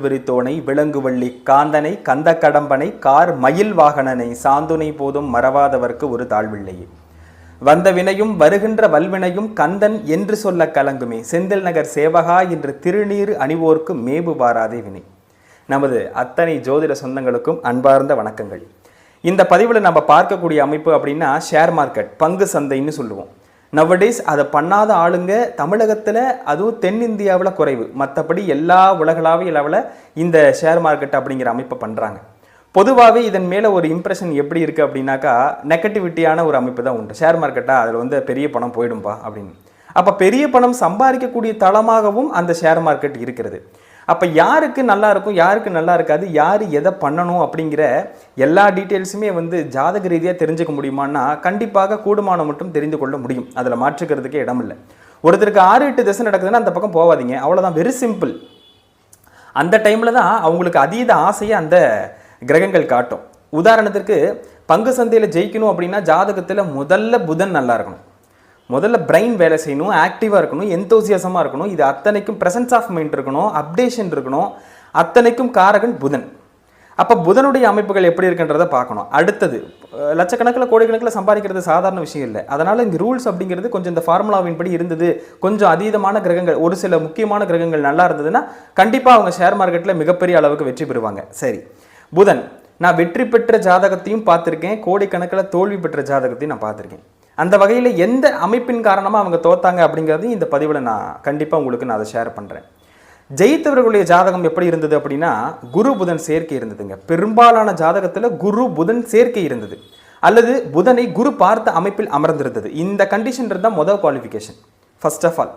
விரித்தோனை விலங்குவள்ளி காந்தனை கந்த கடம்பனை car மயில் வாகனனை சாந்துனை போதும் மறவாதவர்க்கு ஒரு தாழ்வில்லையே வந்த வினையும் வருகின்ற வல்வினையும் கந்தன் என்று சொல்ல கலங்குமே. செந்தில் நகர் சேவகா என்று திருநீர் அணிவோர்க்கு மேபு வாராதே வினை. நமது அத்தனை ஜோதிட சொந்தங்களுக்கும் அன்பார்ந்த வணக்கங்கள். இந்த பதிவில் நம்ம பார்க்கக்கூடிய அமைப்பு அப்படின்னா ஷேர் மார்க்கெட் பங்கு சந்தைன்னு சொல்லுவோம். நவடேஸ் அதை பண்ணாத ஆளுங்க தமிழகத்தில் அதுவும் தென்னிந்தியாவில் குறைவு. மற்றபடி எல்லா உலகளாவிய லெவலில் இந்த ஷேர் மார்க்கெட் அப்படிங்கிற அமைப்பை பண்ணுறாங்க பொதுவாகவே இதன் மேலே ஒரு இம்ப்ரெஷன் எப்படி இருக்குது அப்படின்னாக்கா நெகட்டிவிட்டியான ஒரு அமைப்பு தான் உண்டு. ஷேர் மார்க்கெட்டாக அதில் வந்து பெரிய பணம் போயிடும்பா அப்படின்னு. அப்போ பெரிய பணம் சம்பாதிக்கக்கூடிய தளமாகவும் அந்த ஷேர் மார்க்கெட் இருக்கிறது. அப்போ யாருக்கு நல்லா இருக்கும் யாருக்கு நல்லா இருக்காது யார் எதை பண்ணணும் அப்படிங்கிற எல்லா டீட்டெயில்ஸுமே வந்து ஜாதக ரீதியாக தெரிஞ்சுக்க முடியுமான்னா கண்டிப்பாக கூடுமானம் மட்டும் தெரிந்து கொள்ள முடியும். அதில் மாற்றுக்கிறதுக்கே இடமில்லை. ஒருத்தருக்கு ஆறு எட்டு திசை நடக்குதுன்னா அந்த பக்கம் போகாதீங்க அவ்வளோதான் வெரி சிம்பிள் அந்த டைமில் தான் அவங்களுக்கு அதீத ஆசையை அந்த கிரகங்கள் காட்டும். உதாரணத்திற்கு பங்கு சந்தையில் ஜெயிக்கணும் அப்படின்னா ஜாதகத்தில் முதல்ல புதன் நல்லா இருக்கணும். முதல்ல பிரெயின் வேலை செய்யணும் ஆக்டிவாக இருக்கணும் எந்தோசியாசமாக இருக்கணும். இது அத்தனைக்கும் ப்ரெசன்ஸ் ஆஃப் மைண்ட் இருக்கணும் அப்டேஷன் இருக்கணும். அத்தனைக்கும் காரகன் புதன். அப்போ புதனுடைய அமைப்புகள் எப்படி இருக்குன்றதை பார்க்கணும். அடுத்தது லட்சக்கணக்கில் கோடிக்கணக்கில் சம்பாதிக்கிறது சாதாரண விஷயம் இல்லை. அதனால் இந்த ரூல்ஸ் அப்படிங்கிறது கொஞ்சம் இந்த ஃபார்முலாவின் படி இருந்தது. கொஞ்சம் அதீதமான கிரகங்கள் ஒரு சில முக்கியமான கிரகங்கள் நல்லா இருந்ததுன்னா கண்டிப்பாக அவங்க ஷேர் மார்க்கெட்டில் மிகப்பெரிய அளவுக்கு வெற்றி பெறுவாங்க. சரி. புதன் நான் வெற்றி பெற்ற ஜாதகத்தையும் பார்த்துருக்கேன். கோடிக்கணக்கில் தோல்வி பெற்ற ஜாதகத்தையும் நான் பார்த்துருக்கேன். அந்த வகையில் எந்த அமைப்பின் காரணமாக அவங்க தோத்தாங்க அப்படிங்கிறதையும் இந்த பதிவில் நான் கண்டிப்பாக உங்களுக்கு நான் அதை ஷேர் பண்ணுறேன் ஜெயித்தவர்களுடைய ஜாதகம் எப்படி இருந்தது அப்படின்னா குரு புதன் சேர்க்கை இருந்ததுங்க. பெரும்பாலான ஜாதகத்தில் குரு புதன் சேர்க்கை இருந்தது. அல்லது புதனை குரு பார்த்த அமைப்பில் அமர்ந்திருந்தது. இந்த கண்டிஷன் இருந்தால் முதல் குவாலிஃபிகேஷன் ஃபர்ஸ்ட் ஆஃப் ஆல்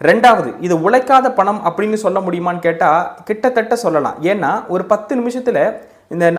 ரெண்டாவது இது உழைக்காத பணம் அப்படின்னு சொல்ல முடியுமான்னு கேட்டால் கிட்டத்தட்ட சொல்லலாம். ஏன்னா ஒரு பத்து நிமிஷத்தில் இந்த